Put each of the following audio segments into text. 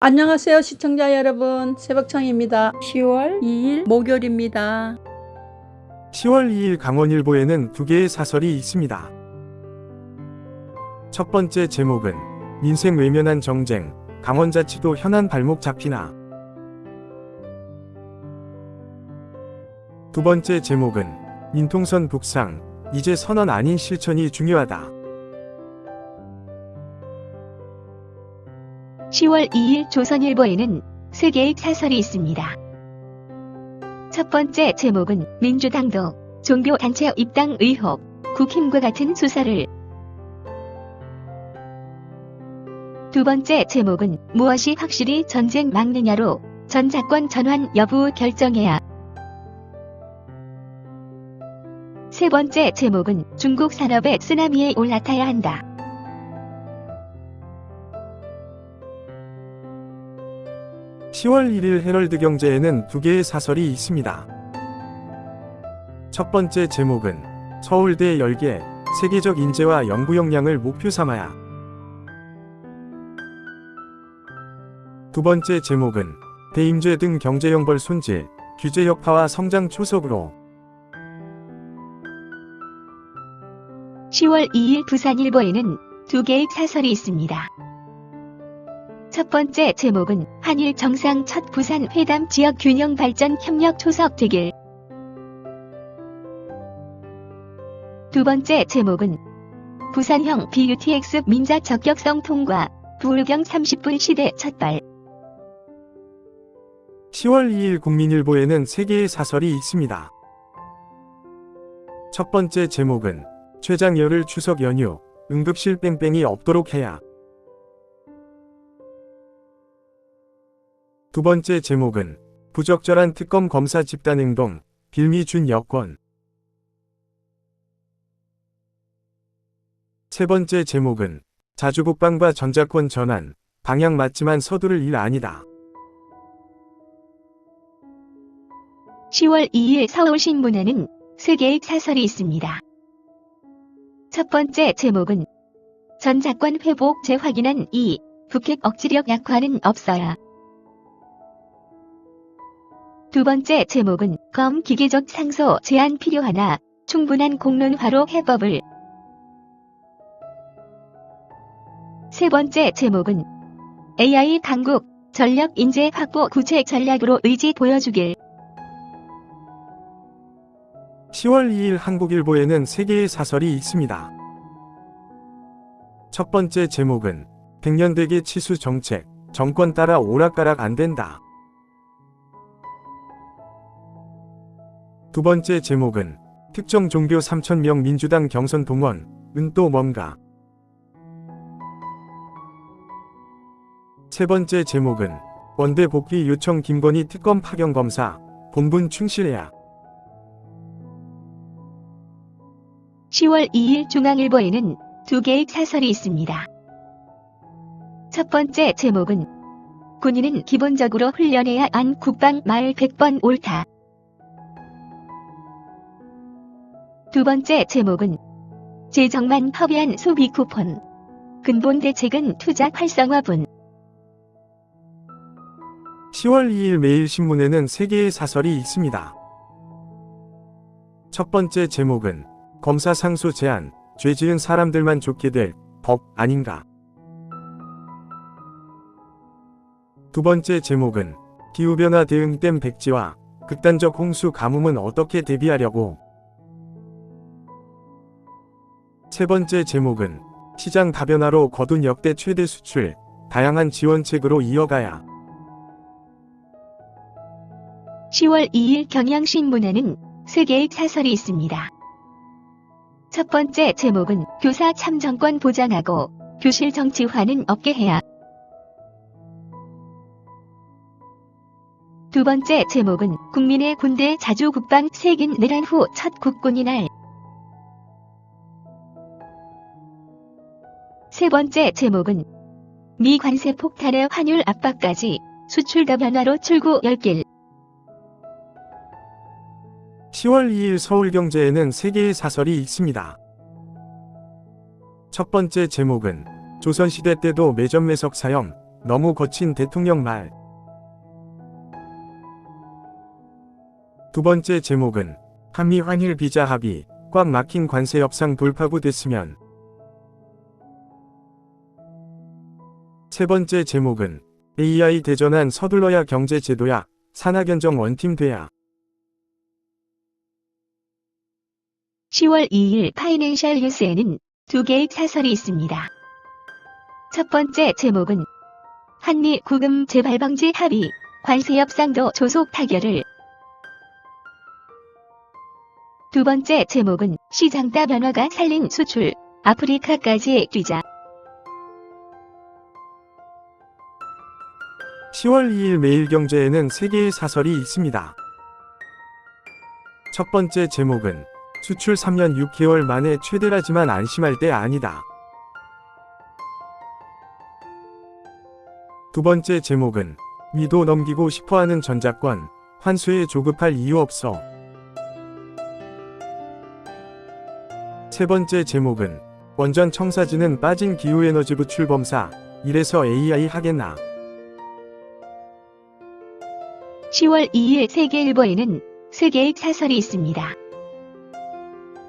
안녕하세요 시청자 여러분 새벽청입니다 10월 2일 목요일입니다 10월 2일 강원일보에는 두 개의 사설이 있습니다. 첫 번째 제목은 민생 외면한 정쟁, 강원자치도 현안 발목 잡히나. 두 번째 제목은 민통선 북상, 이제 선언 아닌 실천이 중요하다. 10월 2일 조선일보에는 세 개의 사설이 있습니다. 첫 번째 제목은 민주당도 종교단체 입당 의혹, 국힘과 같은 수사를 두 번째 제목은 무엇이 확실히 전쟁 막느냐로 전자권 전환 여부 결정해야 세 번째 제목은 중국 산업의 쓰나미에 올라타야 한다. 10월 1일 헤럴드 경제에는 두 개의 사설이 있습니다. 첫 번째 제목은 서울대 열계 세계적 인재와 연구 역량을 목표 삼아야. 두 번째 제목은 대임죄 등 경제형벌 손질, 규제 혁파와 성장 초석으로 10월 2일 부산일보에는 두 개의 사설이 있습니다. 첫 번째 제목은 한일 정상 첫 부산 회담 지역 균형 발전 협력 초석 되길. 두 번째 제목은 부산형 BUTX 민자 적격성 통과 부울경 30분 시대 첫발. 10월 2일 국민일보에는 세 개의 사설이 있습니다. 첫 번째 제목은 최장열을 추석 연휴, 응급실 뺑뺑이 없도록 해야. 두 번째 제목은 부적절한 특검 검사 집단 행동, 빌미 준 여권. 세 번째 제목은 자주국방과 전자권 전환, 방향 맞지만 서두를 일 아니다. 10월 2일 서울신문에는 세 개의 사설이 있습니다. 첫 번째 제목은 전자권 회복 재확인한 이 북핵 억지력 약화는 없어야. 두 번째 제목은 검 기계적 상소 제한 필요하나 충분한 공론화로 해법을. 세 번째 제목은 AI 강국 전력 인재 확보 구체 전략으로 의지 보여주길. 10월 2일 한국일보에는 세 개의 사설이 있습니다. 첫 번째 제목은 백년대계 치수 정책, 정권 따라 오락가락 안 된다. 두 번째 제목은 특정 종교 3천명 민주당 경선 동원, 은또 뭔가. 세 번째 제목은 원대 복귀 요청 김건희 특검 파견 검사, 본분 충실해야. 10월 2일 중앙일보에는 두 개의 사설이 있습니다. 첫 번째 제목은 군인은 기본적으로 훈련해야 한 국방 말 100번 옳다. 두 번째 제목은 재정만 허비한 소비 쿠폰. 근본 대책은 투자 활성화분. 10월 2일 매일신문에는 세 개의 사설이 있습니다. 첫 번째 제목은 검사 상소 제한, 죄 지은 사람들만 좋게 될 법 아닌가. 두 번째 제목은 기후변화 대응 댐 백지와 극단적 홍수 가뭄은 어떻게 대비하려고. 세 번째 제목은 시장 다변화로 거둔 역대 최대 수출, 다양한 지원책으로 이어가야. 10월 2일 경향신문에는 세 개의 사설이 있습니다. 첫 번째 제목은 교사 참정권 보장하고 교실 정치화는 없게 해야. 두 번째 제목은 국민의 군대 자주 국방 세긴 내란 후 첫 국군이 날. 세 번째 제목은 미 관세 폭탄의 환율 압박까지 수출 다변화로 출구 열길. 10월 2일 서울경제에는 세 개의 사설이 있습니다. 첫 번째 제목은 조선시대 때도 매점 매석 사형, 너무 거친 대통령 말. 두 번째 제목은 한미 환일 비자 합의, 꽉 막힌 관세 협상 돌파구 됐으면. 세 번째 제목은 AI 대전환 서둘러야 경제 제도야, 산하견정 원팀 돼야. 10월 2일 파이낸셜 뉴스에는 두 개의 사설이 있습니다. 첫 번째 제목은 한미 구금 재발 방지 합의, 관세 협상도 조속 타결을 두 번째 제목은 시장 따 변화가 살린 수출, 아프리카까지 뛰자. 10월 2일 매일경제에는 세 개의 사설이 있습니다. 첫 번째 제목은 수출 3년 6개월 만에 최대라지만 안심할 때 아니다. 두 번째 제목은 위도 넘기고 싶어하는 전자권, 환수에 조급할 이유 없어. 세 번째 제목은 원전 청사진은 빠진 기후에너지 부출 범사, 이래서 AI 하겠나. 10월 2일 세계일보에는 세 개의 사설이 있습니다.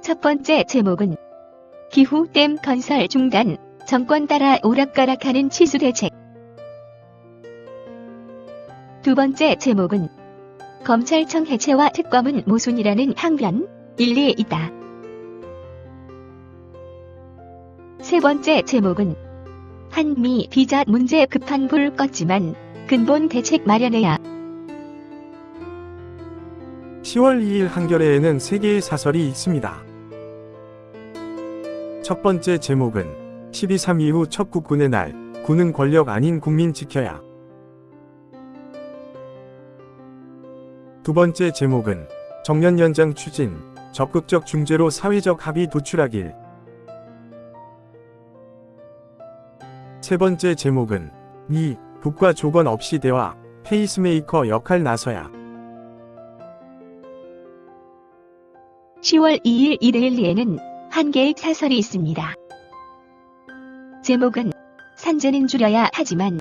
첫 번째 제목은 기후댐 건설 중단, 정권 따라 오락가락하는 치수 대책. 두 번째 제목은 검찰청 해체와 특검은 모순이라는 항변, 일리 있다. 세 번째 제목은 한미 비자 문제 급한 불 껐지만 근본 대책 마련해야 10월 2일 한겨레에는 세 개의 사설이 있습니다. 첫 번째 제목은 12.3 이후 첫 국군의 날, 군은 권력 아닌 국민 지켜야. 두 번째 제목은 정년 연장 추진, 적극적 중재로 사회적 합의 도출하길. 세 번째 제목은 미, 북과 조건 없이 대화, 페이스메이커 역할 나서야. 10월 2일 이데일리에는 한 개의 사설이 있습니다. 제목은 산재는 줄여야 하지만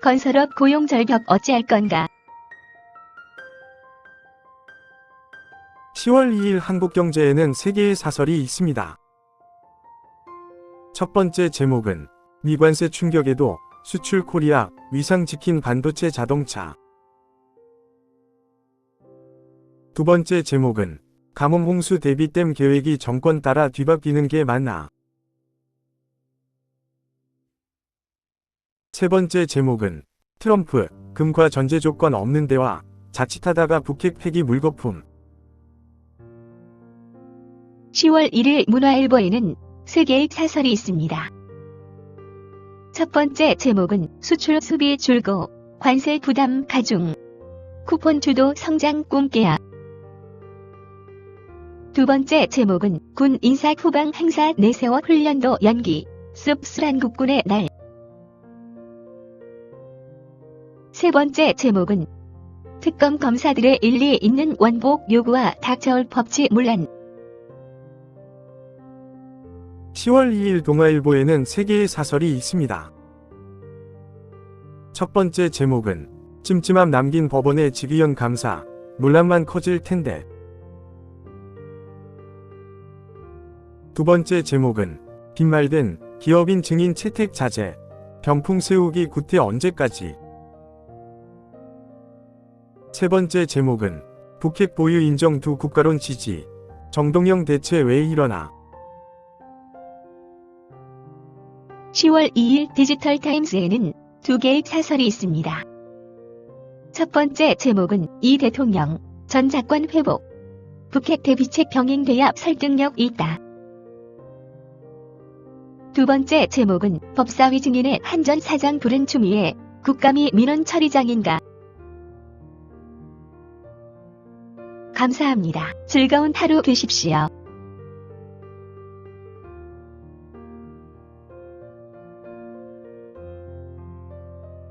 건설업 고용 절벽 어찌할 건가 10월 2일 한국경제에는 세 개의 사설이 있습니다. 첫 번째 제목은 미관세 충격에도 수출 코리아 위상 지킨 반도체 자동차. 두 번째 제목은 가뭄 홍수 대비댐 계획이 정권 따라 뒤바뀌는 게 맞나. 세 번째 제목은 트럼프 금과 전제 조건 없는 데와 자칫하다가 북핵 폐기 물거품. 10월 1일 문화일보에는 세 개의 사설이 있습니다. 첫 번째 제목은 수출 수비 줄고 관세 부담 가중 쿠폰 주도 성장 꿈깨야 두 번째 제목은 군 인사 후방 행사 내세워 훈련도 연기 씁쓸한 국군의 날 세 번째 제목은 특검 검사들의 일리 있는 원복 요구와 닥쳐올 법치 문란 10월 2일 동아일보에는 세 개의 사설이 있습니다. 첫 번째 제목은 찜찜함 남긴 법원의 직위원 감사, 논란만 커질 텐데. 두 번째 제목은 빈말된 기업인 증인 채택 자제, 병풍 세우기 구태 언제까지. 세 번째 제목은 북핵 보유 인정 두 국가론 지지, 정동영 대체 왜 일어나. 10월 2일 디지털 타임스에는 두 개의 사설이 있습니다. 첫 번째 제목은 이 대통령 전 자권 회복 북핵 대비책 병행 대합 설득력 있다. 두 번째 제목은 법사위 증인의 한전 사장 부른 추미애 국감이 민원 처리장인가. 감사합니다. 즐거운 하루 되십시오.